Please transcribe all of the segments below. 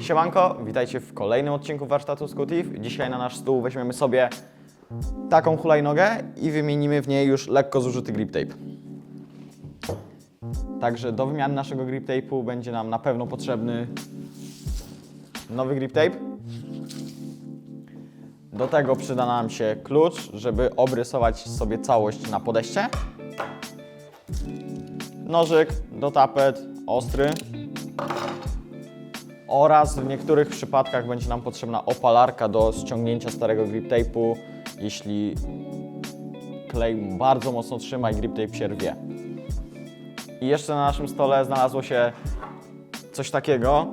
Siemanko, witajcie w kolejnym odcinku warsztatu Scutif. Dzisiaj na nasz stół weźmiemy sobie taką hulajnogę i wymienimy w niej już lekko zużyty grip tape. Także do wymiany naszego grip tape'u będzie nam na pewno potrzebny nowy grip tape. Do tego przyda nam się klucz, żeby obrysować sobie całość na podejście. Nożyk do tapet, ostry. Oraz w niektórych przypadkach będzie nam potrzebna opalarka do ściągnięcia starego grip tape'u, jeśli klej bardzo mocno trzyma i grip tape się rwie. I jeszcze na naszym stole znalazło się coś takiego.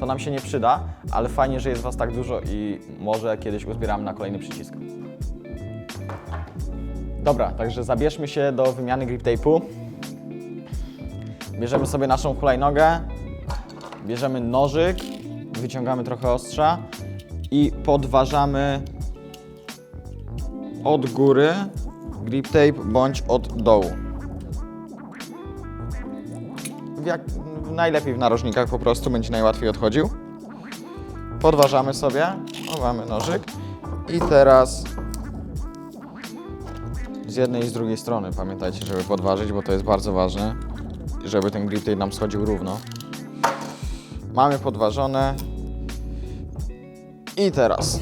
To nam się nie przyda, ale fajnie, że jest Was tak dużo i może kiedyś uzbieramy na kolejny przycisk. Dobra, także zabierzmy się do wymiany grip tape'u. Bierzemy sobie naszą hulajnogę, bierzemy nożyk, wyciągamy trochę ostrza i podważamy od góry grip tape bądź od dołu. Jak, najlepiej w narożnikach po prostu będzie najłatwiej odchodził. Podważamy sobie, chowamy nożyk i teraz z jednej i z drugiej strony pamiętajcie, żeby podważyć, bo to jest bardzo ważne, żeby ten grip tape nam schodził równo. Mamy podważone. I teraz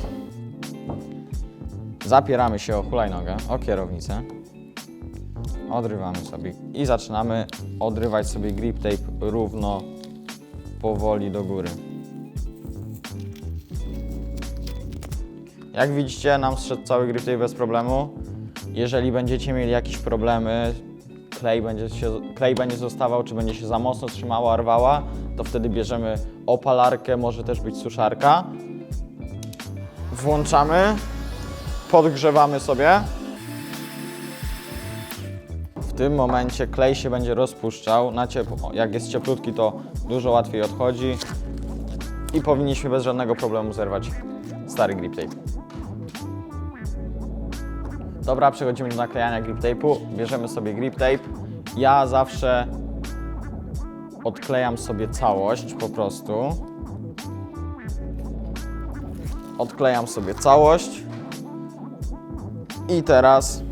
zapieramy się o hulajnogę, o kierownicę. Odrywamy sobie i zaczynamy odrywać sobie grip tape równo, powoli do góry. Jak widzicie, nam zszedł cały grip tape bez problemu. Jeżeli będziecie mieli jakieś problemy, klej będzie, się, klej będzie zostawał, czy będzie się za mocno trzymała, rwała, to wtedy bierzemy opalarkę, może też być suszarka. Włączamy, podgrzewamy sobie. W tym momencie klej się będzie rozpuszczał. Na ciepło, jak jest cieplutki, to dużo łatwiej odchodzi i powinniśmy bez żadnego problemu zerwać stary grip tape. Dobra, przechodzimy do naklejania grip tape'u. Bierzemy sobie grip tape. Ja zawsze odklejam sobie całość po prostu. Odklejam sobie całość. I teraz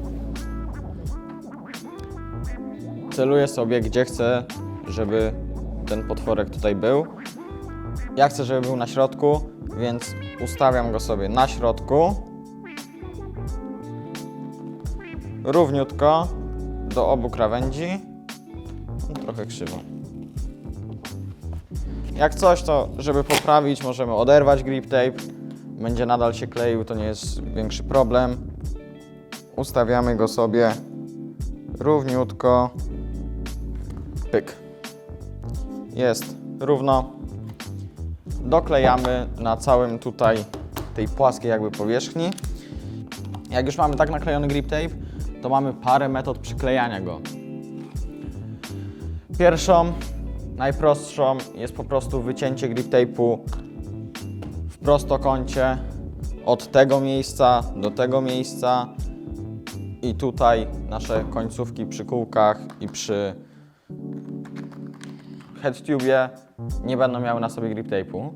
celuję sobie, gdzie chcę, żeby ten potworek tutaj był. Ja chcę, żeby był na środku, więc ustawiam go sobie na środku. Równiutko do obu krawędzi. Trochę krzywo. Jak coś, to żeby poprawić, możemy oderwać grip tape. Będzie nadal się kleił, to nie jest większy problem. Ustawiamy go sobie równiutko. Pyk. Jest równo. Doklejamy na całym tutaj tej płaskiej jakby powierzchni. Jak już mamy tak naklejony grip tape, to mamy parę metod przyklejania go. Pierwszą, najprostszą jest po prostu wycięcie grip tape'u w prostokącie od tego miejsca do tego miejsca i tutaj nasze końcówki przy kółkach i przy headtubie nie będą miały na sobie grip tape'u.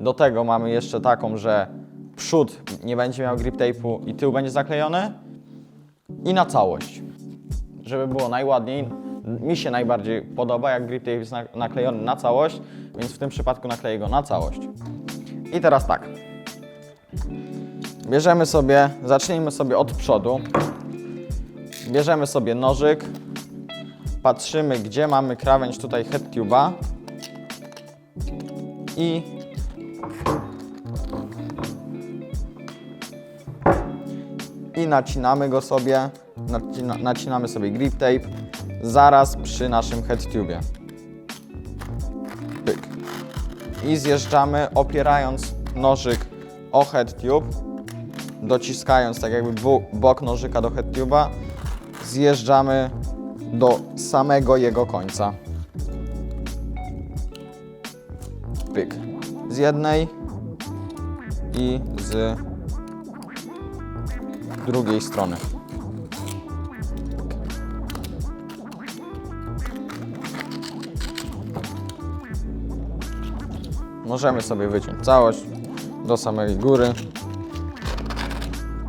Do tego mamy jeszcze taką, że przód nie będzie miał grip tape'u i tył będzie zaklejony i na całość. Żeby było najładniej, mi się najbardziej podoba, jak grip tape jest na- naklejony na całość, więc w tym przypadku nakleję go na całość. I teraz tak. Bierzemy sobie, zacznijmy sobie od przodu. Bierzemy sobie nożyk, patrzymy, gdzie mamy krawędź tutaj headtube'a i i nacinamy go sobie, nacina, nacinamy sobie grip tape zaraz przy naszym headtubie. Pyk. I zjeżdżamy opierając nożyk o headtube, dociskając tak jakby bok nożyka do headtube'a, zjeżdżamy do samego jego końca. Pyk. Z jednej i z drugiej strony. Możemy sobie wyciąć całość do samej góry.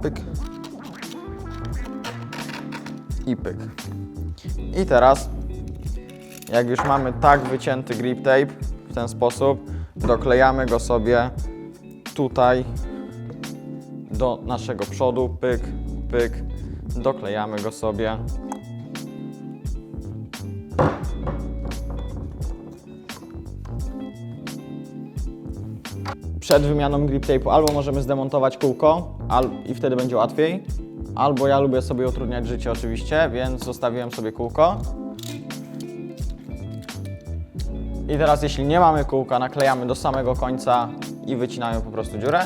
Pyk. I pyk. I teraz, jak już mamy tak wycięty grip tape w ten sposób, doklejamy go sobie tutaj do naszego przodu, pyk, pyk, doklejamy go sobie. Przed wymianą grip tape'u albo możemy zdemontować kółko i wtedy będzie łatwiej, albo ja lubię sobie utrudniać życie oczywiście, więc zostawiłem sobie kółko. I teraz jeśli nie mamy kółka, naklejamy do samego końca i wycinamy po prostu dziurę.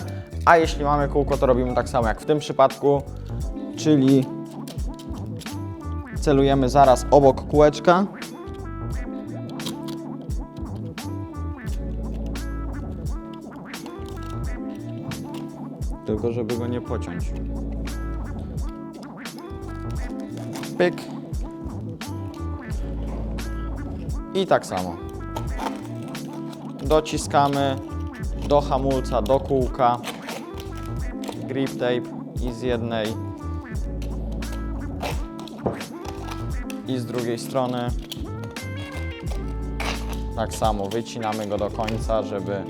A jeśli mamy kółko, to robimy tak samo jak w tym przypadku, czyli celujemy zaraz obok kółeczka. Tylko żeby go nie pociąć. Pyk. I tak samo dociskamy do hamulca, do kółka, grip tape i z jednej i z drugiej strony. Tak samo wycinamy go do końca, żeby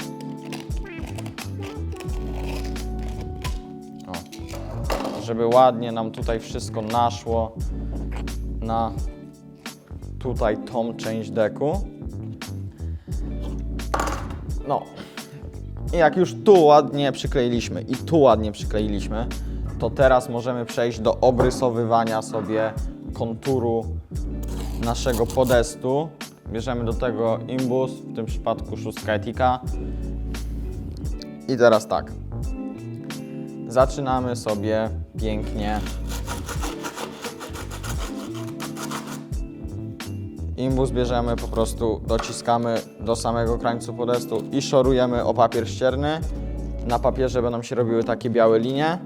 żeby ładnie nam tutaj wszystko naszło na tutaj tą część deku. No. Jak już tu ładnie przykleiliśmy i tu ładnie przykleiliśmy, to teraz możemy przejść do obrysowywania sobie konturu naszego podestu. Bierzemy do tego imbus, w tym przypadku szóstka etika. I teraz tak. Zaczynamy sobie pięknie Imbus bierzemy, po prostu dociskamy do samego krańcu podestu i szorujemy o papier ścierny. Na papierze będą się robiły takie białe linie.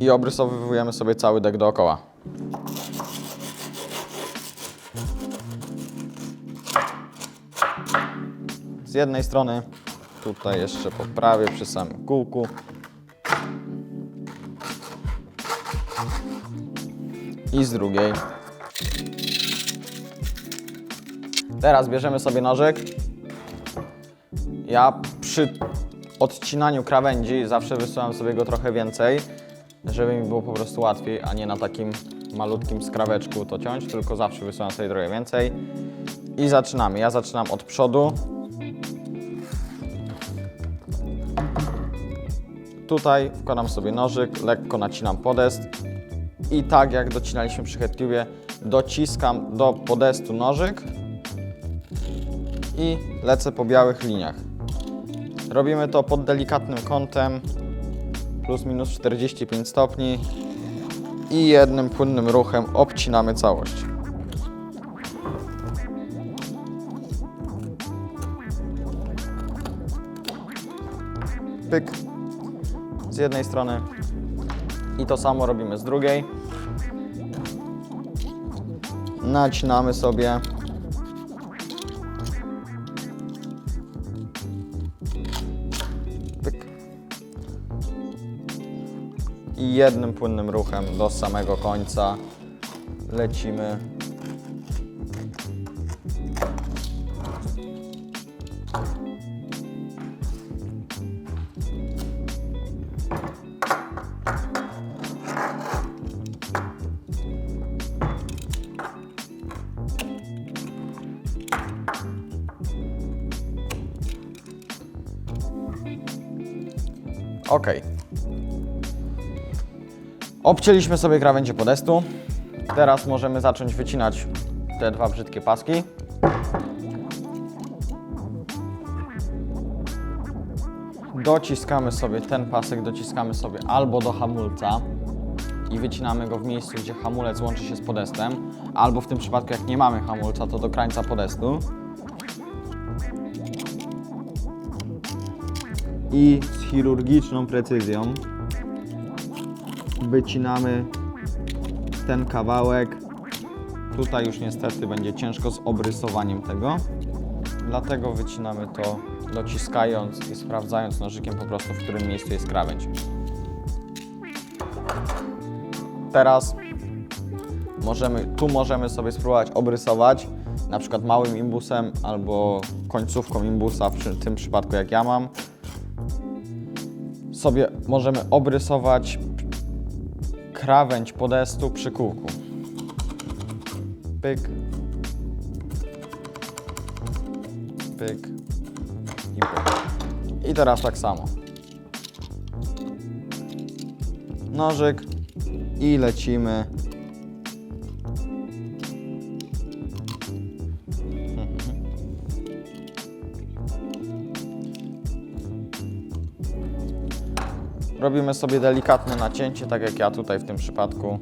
I obrysowujemy sobie cały dek dookoła. Z jednej strony, tutaj jeszcze poprawię przy samym kółku. i z drugiej. Teraz bierzemy sobie nożyk. Ja przy odcinaniu krawędzi zawsze wysyłam sobie go trochę więcej, żeby mi było po prostu łatwiej, a nie na takim malutkim skraweczku to ciąć, tylko zawsze wysyłam sobie trochę więcej. I zaczynamy. Ja zaczynam od przodu. Tutaj wkładam sobie nożyk, lekko nacinam podest i tak jak docinaliśmy przy headcube, dociskam do podestu nożyk i lecę po białych liniach. Robimy to pod delikatnym kątem, plus minus 45 stopni i jednym płynnym ruchem obcinamy całość. Pyk jednej strony i to samo robimy z drugiej. Nacinamy sobie. Pyk. I jednym płynnym ruchem do samego końca lecimy. Ok. Obcięliśmy sobie krawędzie podestu. Teraz możemy zacząć wycinać te dwa brzydkie paski. Dociskamy sobie ten pasek, dociskamy sobie albo do hamulca i wycinamy go w miejscu, gdzie hamulec łączy się z podestem, albo w tym przypadku jak nie mamy hamulca, to do krańca podestu. I z chirurgiczną precyzją wycinamy ten kawałek Tutaj już niestety będzie ciężko z obrysowaniem tego. Dlatego wycinamy to dociskając i sprawdzając nożykiem po prostu, w którym miejscu jest krawędź. Teraz możemy, tu możemy sobie spróbować obrysować na przykład małym imbusem albo końcówką imbusa, w tym przypadku jak ja mam. Sobie możemy obrysować krawędź podestu przy kółku. Pyk. Pyk. I pyk. I teraz tak samo. Nożyk i lecimy. Robimy sobie delikatne nacięcie, tak jak ja tutaj w tym przypadku.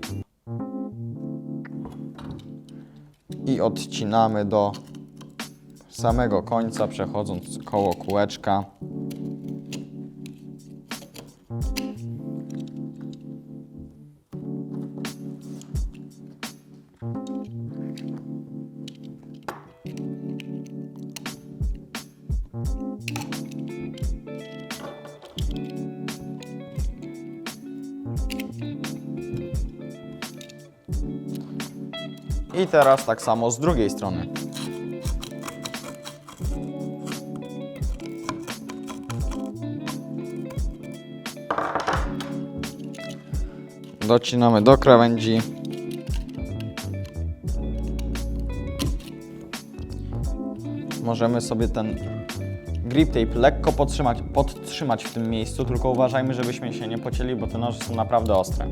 I odcinamy do samego końca, przechodząc koło kółeczka. I teraz tak samo z drugiej strony. Docinamy do krawędzi. Możemy sobie ten grip tape lekko podtrzymać, podtrzymać w tym miejscu, tylko uważajmy, żebyśmy się nie pocięli, bo te noże są naprawdę ostre.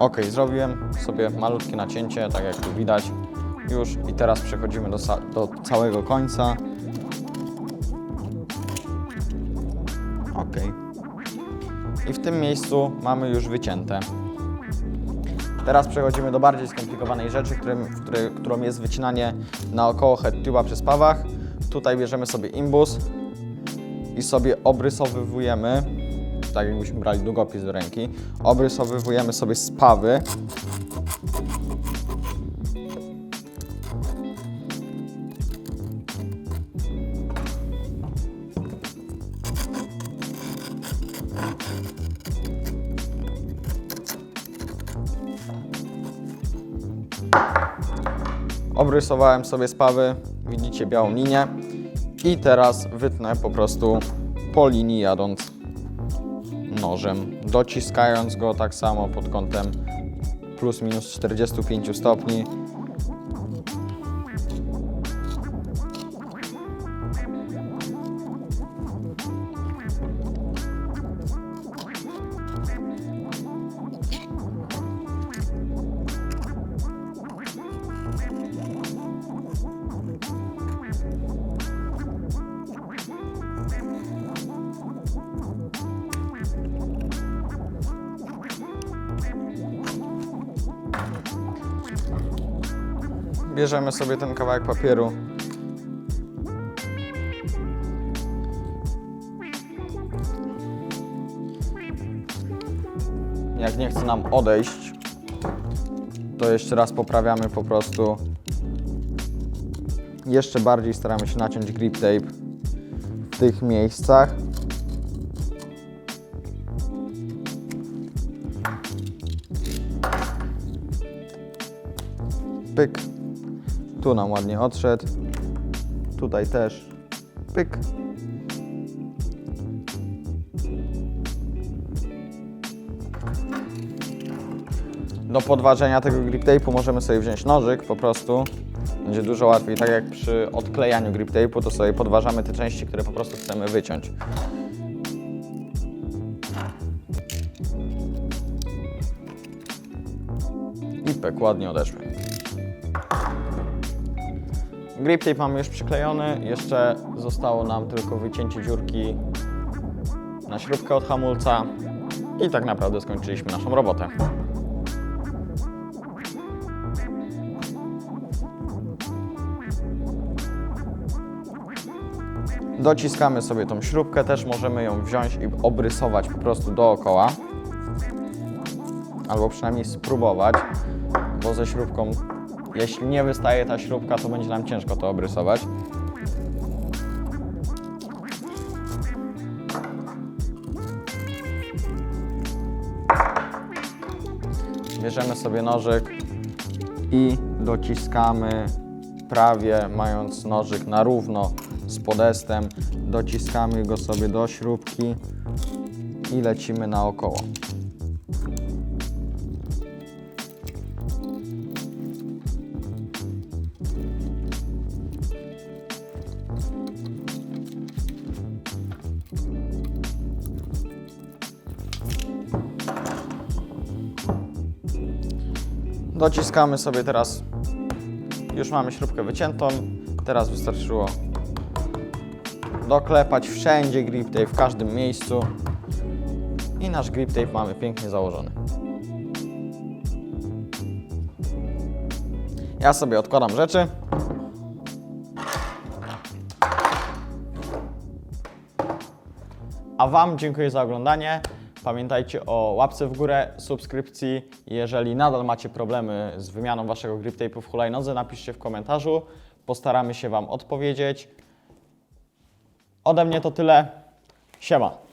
Ok, zrobiłem sobie malutkie nacięcie, tak jak tu widać już i teraz przechodzimy do, do całego końca. Ok. I w tym miejscu mamy już wycięte. Teraz przechodzimy do bardziej skomplikowanej rzeczy, którym, którą jest wycinanie naokoło headtube'a przy spawach. Tutaj bierzemy sobie imbus i sobie obrysowywujemy tak jakbyśmy brali długopis do ręki. Obrysowywujemy sobie spawy. Obrysowałem sobie spawy, widzicie białą linię i teraz wytnę po prostu po linii jadąc nożem, dociskając go tak samo pod kątem plus minus 45 stopni. Bierzemy sobie ten kawałek papieru. Jak nie chce nam odejść, to jeszcze raz poprawiamy po prostu. Jeszcze bardziej staramy się naciąć grip tape w tych miejscach. Pyk. Tu nam ładnie odszedł. Tutaj też. Pyk. Do podważenia tego grip tape'u możemy sobie wziąć nożyk po prostu. Będzie dużo łatwiej. Tak jak przy odklejaniu grip tape'u, to sobie podważamy te części, które po prostu chcemy wyciąć. I pyk, ładnie odeszły. Grip tape mamy już przyklejony, jeszcze zostało nam tylko wycięcie dziurki na śrubkę od hamulca i tak naprawdę skończyliśmy naszą robotę. Dociskamy sobie tą śrubkę, też możemy ją wziąć i obrysować po prostu dookoła. Albo przynajmniej spróbować, bo ze śrubką, jeśli nie wystaje ta śrubka, to będzie nam ciężko to obrysować. Bierzemy sobie nożyk i dociskamy prawie mając nożyk na równo z podestem, dociskamy go sobie do śrubki i lecimy naokoło. Dociskamy sobie teraz, już mamy śrubkę wyciętą, teraz wystarczyło doklepać wszędzie grip tape, w każdym miejscu i nasz grip tape mamy pięknie założony. Ja sobie odkładam rzeczy. A Wam dziękuję za oglądanie. Pamiętajcie o łapce w górę, subskrypcji. Jeżeli nadal macie problemy z wymianą Waszego grip tape'u w hulajnodze, napiszcie w komentarzu. Postaramy się Wam odpowiedzieć. Ode mnie to tyle. Siema.